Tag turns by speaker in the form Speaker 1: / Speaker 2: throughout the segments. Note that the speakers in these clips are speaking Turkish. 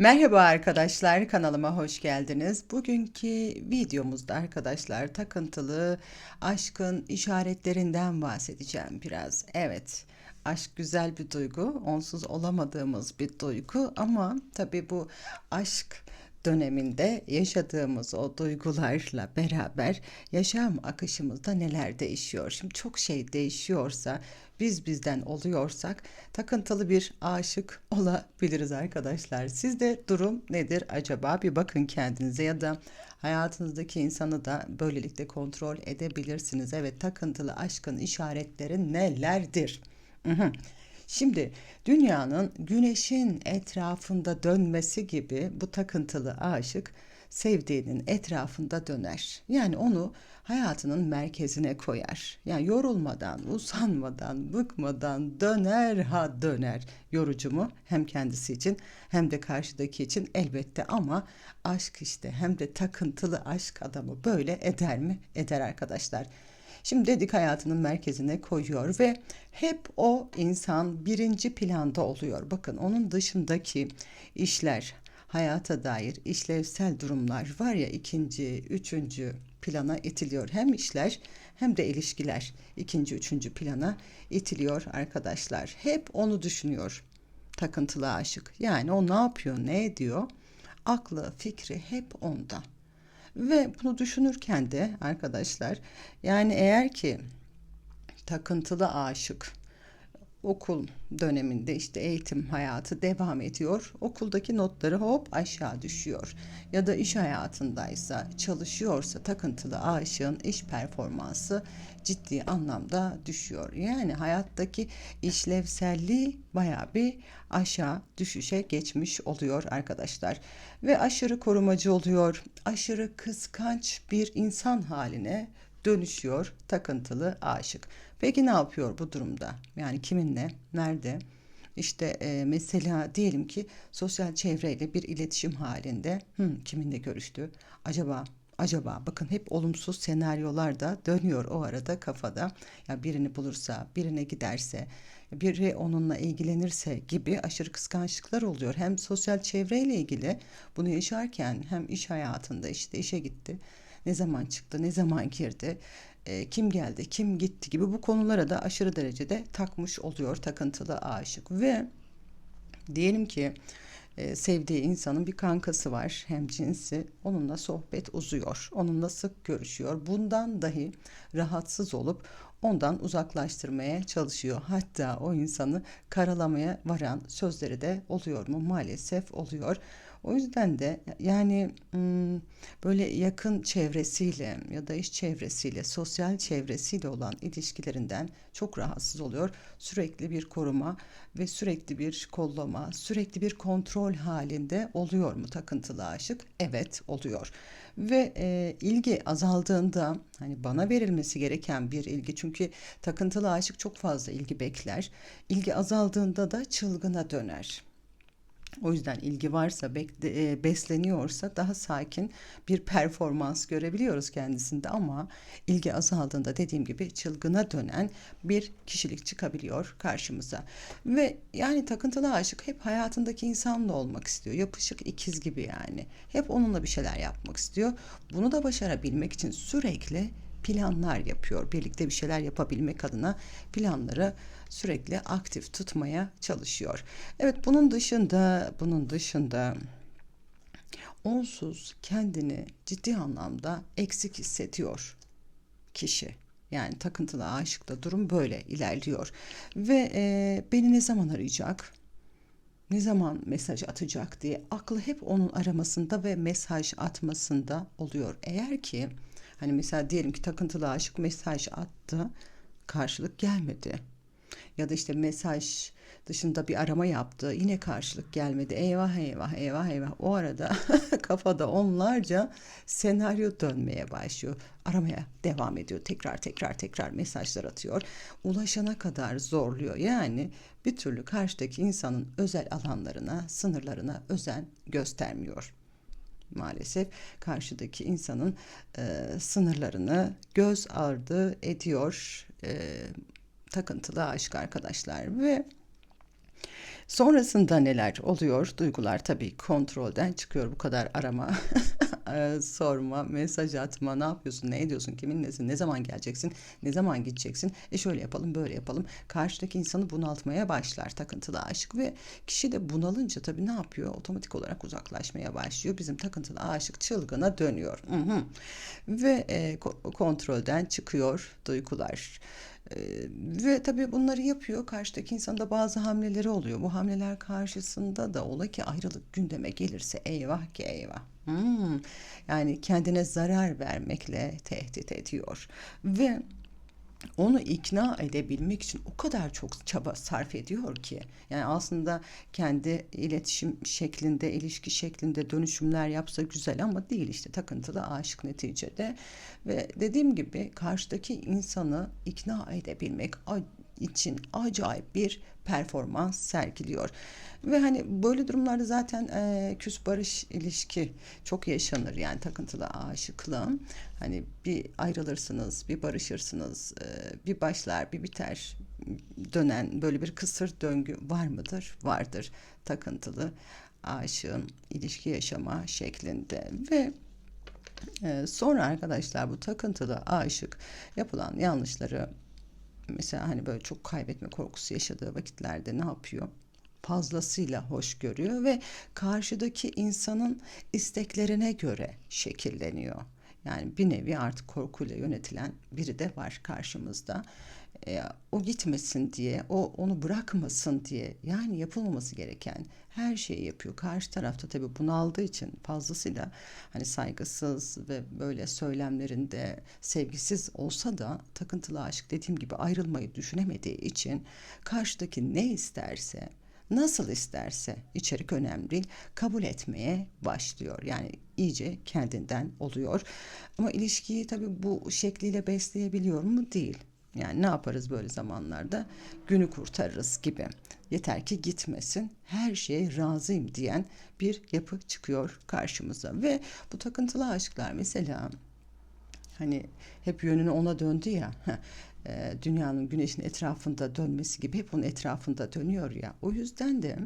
Speaker 1: Merhaba arkadaşlar, kanalıma hoş geldiniz. Bugünkü videomuzda arkadaşlar takıntılı aşkın işaretlerinden bahsedeceğim biraz. Evet, aşk güzel bir duygu, onsuz olamadığımız bir duygu ama tabii bu aşk döneminde yaşadığımız o duygularla beraber yaşam akışımızda neler değişiyor? Şimdi çok şey değişiyorsa, biz bizden oluyorsak takıntılı bir aşık olabiliriz arkadaşlar. Sizde durum nedir acaba? Bir bakın kendinize ya da hayatınızdaki insanı da böylelikle kontrol edebilirsiniz. Evet, takıntılı aşkın işaretleri nelerdir? Hı hı. Şimdi dünyanın güneşin etrafında dönmesi gibi bu takıntılı aşık sevdiğinin etrafında döner. Yani onu hayatının merkezine koyar. Yani yorulmadan, usanmadan, bıkmadan döner ha döner. Yorucu mu? Hem kendisi için hem de karşıdaki için elbette ama aşk işte hem de takıntılı aşk adamı böyle eder mi? Eder arkadaşlar. Şimdi dedik hayatının merkezine koyuyor ve hep o insan birinci planda oluyor. Bakın onun dışındaki işler, hayata dair işlevsel durumlar var ya ikinci, üçüncü plana itiliyor. Hem işler hem de ilişkiler ikinci, üçüncü plana itiliyor arkadaşlar. Hep onu düşünüyor takıntılı aşık. Yani o ne yapıyor, ne ediyor? Aklı, fikri hep onda. Ve bunu düşünürken de arkadaşlar yani eğer ki takıntılı aşık okul döneminde işte eğitim hayatı devam ediyor. Okuldaki notları hop aşağı düşüyor. Ya da iş hayatındaysa, çalışıyorsa takıntılı aşığın iş performansı ciddi anlamda düşüyor. Yani hayattaki işlevselliği baya bir aşağı düşüşe geçmiş oluyor arkadaşlar. Ve aşırı korumacı oluyor. Aşırı kıskanç bir insan haline dönüşüyor takıntılı aşık. Peki ne yapıyor bu durumda? Yani kiminle, nerede? İşte e, mesela diyelim ki sosyal çevreyle bir iletişim halinde Hı, kiminle görüştü? Acaba acaba bakın hep olumsuz senaryolar da dönüyor o arada kafada. Ya birini bulursa, birine giderse, biri onunla ilgilenirse gibi aşırı kıskançlıklar oluyor. Hem sosyal çevreyle ilgili bunu yaşarken hem iş hayatında işte işe gitti. Ne zaman çıktı, ne zaman girdi, e, kim geldi, kim gitti gibi bu konulara da aşırı derecede takmış oluyor takıntılı aşık. Ve diyelim ki e, sevdiği insanın bir kankası var hem cinsi onunla sohbet uzuyor onunla sık görüşüyor. Bundan dahi rahatsız olup ondan uzaklaştırmaya çalışıyor. Hatta o insanı karalamaya varan sözleri de oluyor mu? Maalesef oluyor o yüzden de yani böyle yakın çevresiyle ya da iş çevresiyle, sosyal çevresiyle olan ilişkilerinden çok rahatsız oluyor. Sürekli bir koruma ve sürekli bir kollama, sürekli bir kontrol halinde oluyor mu takıntılı aşık? Evet oluyor. Ve e, ilgi azaldığında hani bana verilmesi gereken bir ilgi çünkü takıntılı aşık çok fazla ilgi bekler. İlgi azaldığında da çılgına döner. O yüzden ilgi varsa, e, besleniyorsa daha sakin bir performans görebiliyoruz kendisinde ama ilgi azaldığında dediğim gibi çılgına dönen bir kişilik çıkabiliyor karşımıza. Ve yani takıntılı aşık hep hayatındaki insanla olmak istiyor. Yapışık ikiz gibi yani. Hep onunla bir şeyler yapmak istiyor. Bunu da başarabilmek için sürekli planlar yapıyor. Birlikte bir şeyler yapabilmek adına planları sürekli aktif tutmaya çalışıyor. Evet bunun dışında bunun dışında onsuz kendini ciddi anlamda eksik hissediyor kişi. Yani takıntılı aşıkta durum böyle ilerliyor. Ve e, beni ne zaman arayacak? Ne zaman mesaj atacak diye aklı hep onun aramasında ve mesaj atmasında oluyor. Eğer ki hani mesela diyelim ki takıntılı aşık mesaj attı, karşılık gelmedi ya da işte mesaj dışında bir arama yaptı. Yine karşılık gelmedi. Eyvah eyvah eyvah eyvah. O arada kafada onlarca senaryo dönmeye başlıyor. Aramaya devam ediyor. Tekrar tekrar tekrar mesajlar atıyor. Ulaşana kadar zorluyor. Yani bir türlü karşıdaki insanın özel alanlarına, sınırlarına özen göstermiyor maalesef karşıdaki insanın e, sınırlarını göz ardı ediyor. E, takıntılı aşk arkadaşlar ve Sonrasında neler oluyor? Duygular tabii kontrolden çıkıyor. Bu kadar arama, e, sorma, mesaj atma, ne yapıyorsun, ne ediyorsun, kimin nesin, ne zaman geleceksin, ne zaman gideceksin. E şöyle yapalım, böyle yapalım. Karşıdaki insanı bunaltmaya başlar takıntılı aşık ve kişi de bunalınca tabii ne yapıyor? Otomatik olarak uzaklaşmaya başlıyor. Bizim takıntılı aşık çılgına dönüyor. Hı hı. Ve e, ko- kontrolden çıkıyor duygular. Ee, ve tabii bunları yapıyor. Karşıdaki insanda bazı hamleleri oluyor. Bu hamleler karşısında da ola ki ayrılık gündeme gelirse eyvah ki eyvah. Hmm, yani kendine zarar vermekle tehdit ediyor. Ve onu ikna edebilmek için o kadar çok çaba sarf ediyor ki. Yani aslında kendi iletişim şeklinde ilişki şeklinde dönüşümler yapsa güzel ama değil işte. Takıntılı aşık neticede. Ve dediğim gibi karşıdaki insanı ikna edebilmek için acayip bir performans sergiliyor. Ve hani böyle durumlarda zaten e, küs barış ilişki çok yaşanır yani takıntılı aşıklığa. Hani bir ayrılırsınız, bir barışırsınız, e, bir başlar, bir biter dönen böyle bir kısır döngü var mıdır? Vardır. Takıntılı aşığın ilişki yaşama şeklinde ve e, sonra arkadaşlar bu takıntılı aşık yapılan yanlışları mesela hani böyle çok kaybetme korkusu yaşadığı vakitlerde ne yapıyor? Fazlasıyla hoş görüyor ve karşıdaki insanın isteklerine göre şekilleniyor. Yani bir nevi artık korkuyla yönetilen biri de var karşımızda. E, o gitmesin diye, o onu bırakmasın diye yani yapılmaması gereken her şeyi yapıyor. Karşı tarafta tabii bunaldığı için fazlasıyla hani saygısız ve böyle söylemlerinde sevgisiz olsa da takıntılı aşık dediğim gibi ayrılmayı düşünemediği için karşıdaki ne isterse nasıl isterse içerik önemli değil kabul etmeye başlıyor. Yani iyice kendinden oluyor. Ama ilişkiyi tabii bu şekliyle besleyebiliyor mu? Değil. Yani ne yaparız böyle zamanlarda? Günü kurtarırız gibi. Yeter ki gitmesin. Her şeye razıyım diyen bir yapı çıkıyor karşımıza. Ve bu takıntılı aşklar mesela hani hep yönünü ona döndü ya. E, dünyanın güneşin etrafında dönmesi gibi hep onun etrafında dönüyor ya. O yüzden de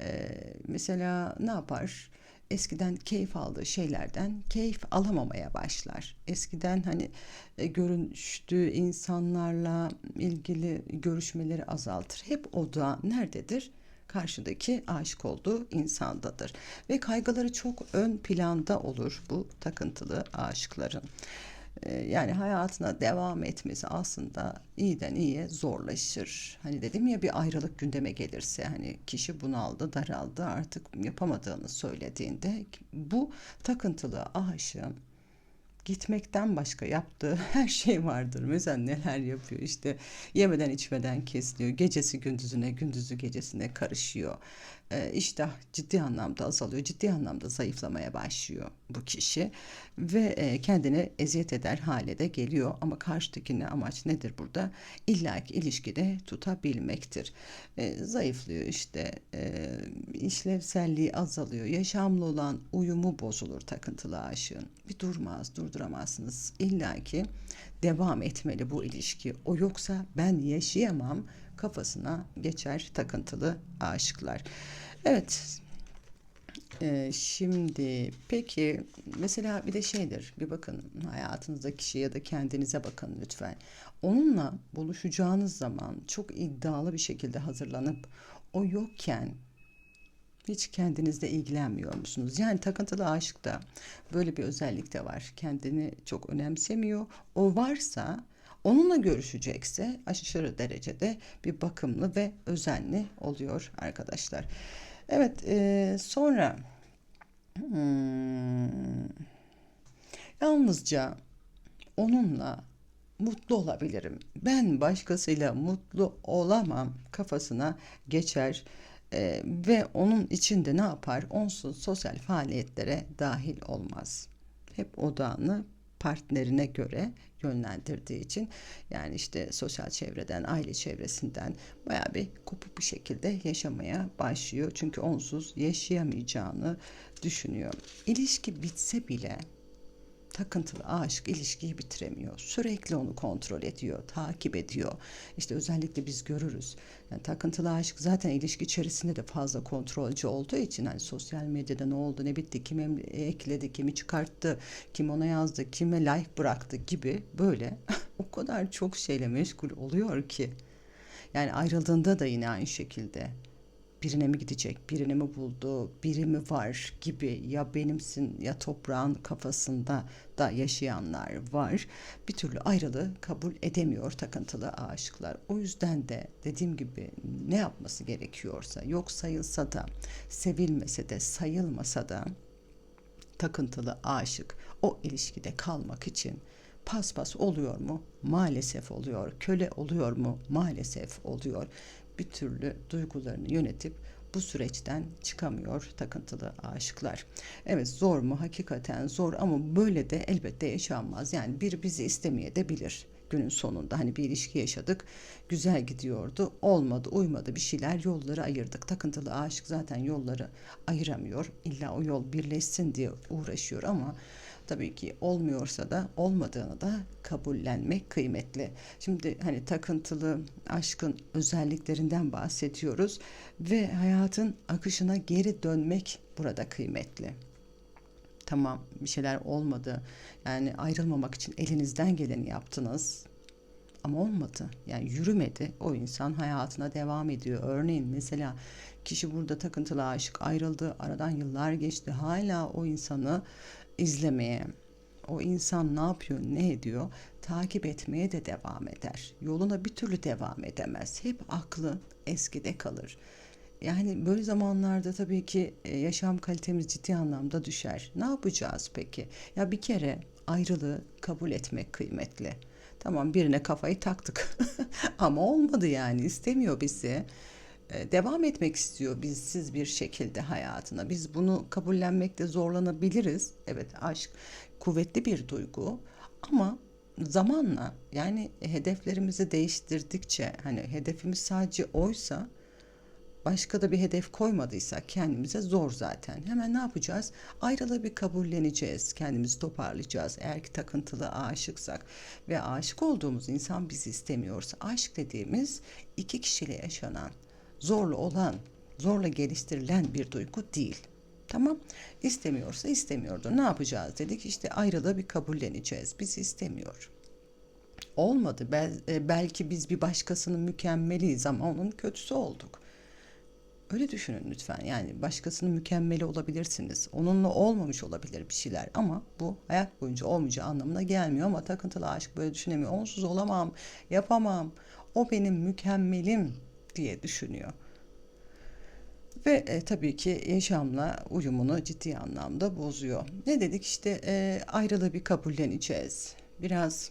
Speaker 1: e, mesela ne yapar? Eskiden keyif aldığı şeylerden keyif alamamaya başlar. Eskiden hani e, görüştüğü insanlarla ilgili görüşmeleri azaltır. Hep o da nerededir? karşıdaki aşık olduğu insandadır. Ve kaygıları çok ön planda olur bu takıntılı aşıkların. Ee, yani hayatına devam etmesi aslında iyiden iyiye zorlaşır. Hani dedim ya bir ayrılık gündeme gelirse hani kişi bunaldı, daraldı artık yapamadığını söylediğinde bu takıntılı aşığın gitmekten başka yaptığı her şey vardır. Mesela neler yapıyor işte yemeden içmeden kesiliyor. Gecesi gündüzüne, gündüzü gecesine karışıyor. E, iştah ciddi anlamda azalıyor. Ciddi anlamda zayıflamaya başlıyor bu kişi ve e, kendine eziyet eder hale de geliyor. Ama karşıdakine amaç nedir burada? İlla ki ilişkide tutabilmektir. E, zayıflıyor işte e, işlevselliği azalıyor. Yaşamlı olan uyumu bozulur takıntılı aşığın. Bir durmaz, durduramazsınız. İlla ki devam etmeli bu ilişki. O yoksa ben yaşayamam kafasına geçer takıntılı aşıklar. Evet. Ee, şimdi peki mesela bir de şeydir bir bakın hayatınızdaki kişi ya da kendinize bakın lütfen. Onunla buluşacağınız zaman çok iddialı bir şekilde hazırlanıp o yokken hiç kendinizle ilgilenmiyor musunuz? Yani takıntılı aşıkta böyle bir özellik de var. Kendini çok önemsemiyor. O varsa onunla görüşecekse aşırı derecede bir bakımlı ve özenli oluyor arkadaşlar. Evet e, sonra hmm, yalnızca onunla mutlu olabilirim. Ben başkasıyla mutlu olamam kafasına geçer e, ve onun içinde ne yapar? Onsuz sosyal faaliyetlere dahil olmaz. Hep odağını partnerine göre yönlendirdiği için yani işte sosyal çevreden, aile çevresinden baya bir kopuk bir şekilde yaşamaya başlıyor. Çünkü onsuz yaşayamayacağını düşünüyor. İlişki bitse bile takıntılı aşık ilişkiyi bitiremiyor. Sürekli onu kontrol ediyor, takip ediyor. İşte özellikle biz görürüz. Yani takıntılı aşık zaten ilişki içerisinde de fazla kontrolcü olduğu için hani sosyal medyada ne oldu, ne bitti, kim ekledi, kimi çıkarttı, kim ona yazdı, kime like bıraktı gibi böyle o kadar çok şeyle meşgul oluyor ki. Yani ayrıldığında da yine aynı şekilde birine mi gidecek, birini mi buldu, biri mi var gibi ya benimsin ya toprağın kafasında da yaşayanlar var. Bir türlü ayrılığı kabul edemiyor takıntılı aşıklar. O yüzden de dediğim gibi ne yapması gerekiyorsa yok sayılsa da sevilmese de sayılmasa da takıntılı aşık o ilişkide kalmak için paspas oluyor mu? Maalesef oluyor. Köle oluyor mu? Maalesef oluyor. Bir türlü duygularını yönetip bu süreçten çıkamıyor takıntılı aşıklar. Evet zor mu? Hakikaten zor ama böyle de elbette yaşanmaz. Yani biri bizi istemeye de bilir günün sonunda hani bir ilişki yaşadık güzel gidiyordu olmadı uymadı bir şeyler yolları ayırdık takıntılı aşık zaten yolları ayıramıyor illa o yol birleşsin diye uğraşıyor ama tabii ki olmuyorsa da olmadığını da kabullenmek kıymetli. Şimdi hani takıntılı aşkın özelliklerinden bahsediyoruz ve hayatın akışına geri dönmek burada kıymetli. Tamam bir şeyler olmadı. Yani ayrılmamak için elinizden geleni yaptınız. Ama olmadı. Yani yürümedi. O insan hayatına devam ediyor. Örneğin mesela kişi burada takıntılı aşık ayrıldı. Aradan yıllar geçti. Hala o insanı izlemeye, o insan ne yapıyor, ne ediyor takip etmeye de devam eder. Yoluna bir türlü devam edemez. Hep aklı eskide kalır. Yani böyle zamanlarda tabii ki e, yaşam kalitemiz ciddi anlamda düşer. Ne yapacağız peki? Ya bir kere ayrılığı kabul etmek kıymetli. Tamam birine kafayı taktık ama olmadı yani istemiyor bizi. E, Devam etmek istiyor bizsiz bir şekilde hayatına. Biz bunu kabullenmekte zorlanabiliriz. Evet aşk kuvvetli bir duygu ama zamanla yani hedeflerimizi değiştirdikçe hani hedefimiz sadece oysa başka da bir hedef koymadıysak kendimize zor zaten. Hemen ne yapacağız? Ayrılığı bir kabulleneceğiz. Kendimizi toparlayacağız. Eğer ki takıntılı aşıksak ve aşık olduğumuz insan bizi istemiyorsa aşk dediğimiz iki kişiyle yaşanan, zorlu olan, zorla geliştirilen bir duygu değil. Tamam. İstemiyorsa istemiyordur. Ne yapacağız dedik? İşte ayrılığı bir kabulleneceğiz. Bizi istemiyor. Olmadı. Bel, e, belki biz bir başkasının mükemmeliyiz ama onun kötüsü olduk. Öyle düşünün lütfen. Yani başkasının mükemmeli olabilirsiniz. Onunla olmamış olabilir bir şeyler ama bu hayat boyunca olmayacağı anlamına gelmiyor ama takıntılı aşk böyle düşünemiyor. Onsuz olamam, yapamam. O benim mükemmelim diye düşünüyor. Ve e, tabii ki yaşamla uyumunu ciddi anlamda bozuyor. Ne dedik işte e, ayrılığı bir kabulleneceğiz. Biraz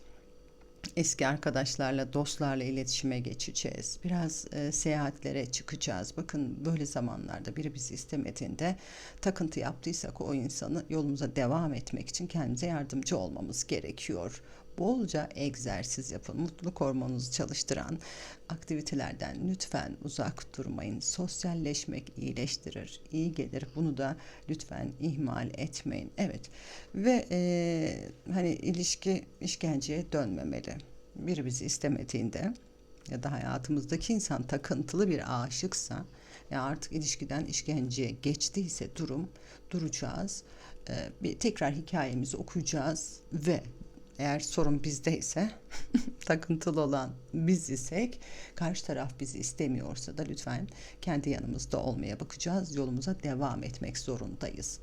Speaker 1: eski arkadaşlarla, dostlarla iletişime geçeceğiz. Biraz e, seyahatlere çıkacağız. Bakın böyle zamanlarda biri bizi istemediğinde takıntı yaptıysak o insanı yolumuza devam etmek için kendimize yardımcı olmamız gerekiyor. Bolca egzersiz yapın. Mutluluk hormonunuzu çalıştıran aktivitelerden lütfen uzak durmayın. Sosyalleşmek iyileştirir, iyi gelir. Bunu da lütfen ihmal etmeyin. Evet ve e, hani ilişki işkenceye dönmemeli. Biri bizi istemediğinde ya da hayatımızdaki insan takıntılı bir aşıksa ya artık ilişkiden işkenceye geçtiyse durum duracağız. E, bir tekrar hikayemizi okuyacağız ve eğer sorun bizdeyse, takıntılı olan biz isek, karşı taraf bizi istemiyorsa da lütfen kendi yanımızda olmaya bakacağız. Yolumuza devam etmek zorundayız.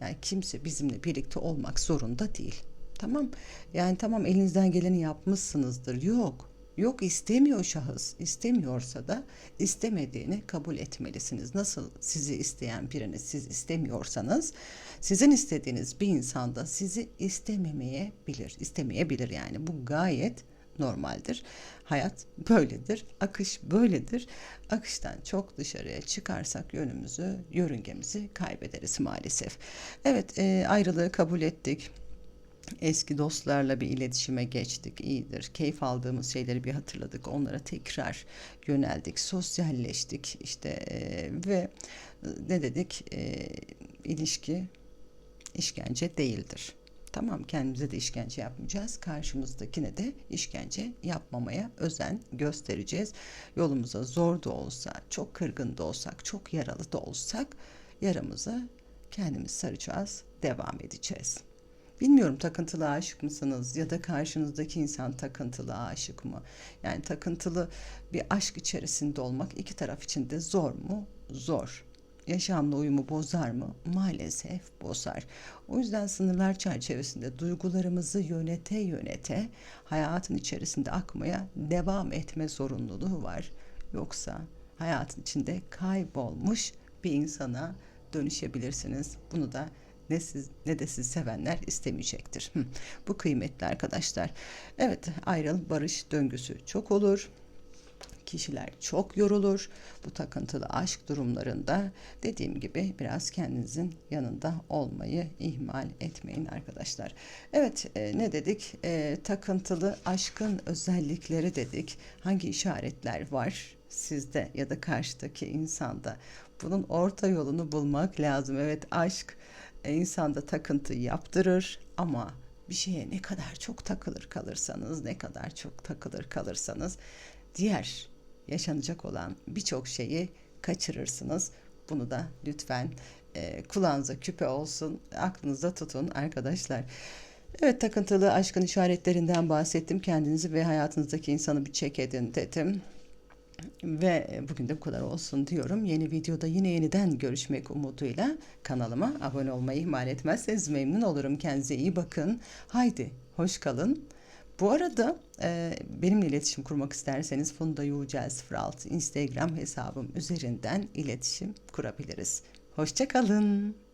Speaker 1: Yani kimse bizimle birlikte olmak zorunda değil. Tamam. Yani tamam elinizden geleni yapmışsınızdır. Yok. Yok istemiyor şahıs. İstemiyorsa da istemediğini kabul etmelisiniz. Nasıl sizi isteyen birini siz istemiyorsanız sizin istediğiniz bir insan da sizi istememeye bilir. İstemeyebilir yani. Bu gayet normaldir. Hayat böyledir. Akış böyledir. Akıştan çok dışarıya çıkarsak yönümüzü, yörüngemizi kaybederiz maalesef. Evet, e, ayrılığı kabul ettik Eski dostlarla bir iletişime geçtik, iyidir. Keyif aldığımız şeyleri bir hatırladık, onlara tekrar yöneldik, sosyalleştik işte e, ve ne dedik? E, ilişki işkence değildir. Tamam kendimize de işkence yapmayacağız. Karşımızdakine de işkence yapmamaya özen göstereceğiz. Yolumuza zor da olsa, çok kırgın da olsak, çok yaralı da olsak yaramızı kendimiz saracağız, devam edeceğiz. Bilmiyorum takıntılı aşık mısınız ya da karşınızdaki insan takıntılı aşık mı? Yani takıntılı bir aşk içerisinde olmak iki taraf için de zor mu? Zor. Yaşamla uyumu bozar mı? Maalesef bozar. O yüzden sınırlar çerçevesinde duygularımızı yönete yönete hayatın içerisinde akmaya devam etme zorunluluğu var. Yoksa hayatın içinde kaybolmuş bir insana dönüşebilirsiniz. Bunu da ne siz ne de siz sevenler istemeyecektir. Bu kıymetli arkadaşlar. Evet ayrıl barış döngüsü çok olur. Kişiler çok yorulur. Bu takıntılı aşk durumlarında dediğim gibi biraz kendinizin yanında olmayı ihmal etmeyin arkadaşlar. Evet e, ne dedik? E, takıntılı aşkın özellikleri dedik. Hangi işaretler var sizde ya da karşıdaki insanda? Bunun orta yolunu bulmak lazım. Evet aşk insanda takıntı yaptırır ama bir şeye ne kadar çok takılır kalırsanız, ne kadar çok takılır kalırsanız diğer yaşanacak olan birçok şeyi kaçırırsınız. Bunu da lütfen e, kulağınıza küpe olsun, aklınızda tutun arkadaşlar. Evet takıntılı aşkın işaretlerinden bahsettim. Kendinizi ve hayatınızdaki insanı bir çek edin dedim. Ve bugün de bu kadar olsun diyorum. Yeni videoda yine yeniden görüşmek umuduyla kanalıma abone olmayı ihmal etmezseniz memnun olurum. Kendinize iyi bakın. Haydi hoş kalın. Bu arada e, benimle iletişim kurmak isterseniz Funda Yücel 06 Instagram hesabım üzerinden iletişim kurabiliriz. Hoşçakalın.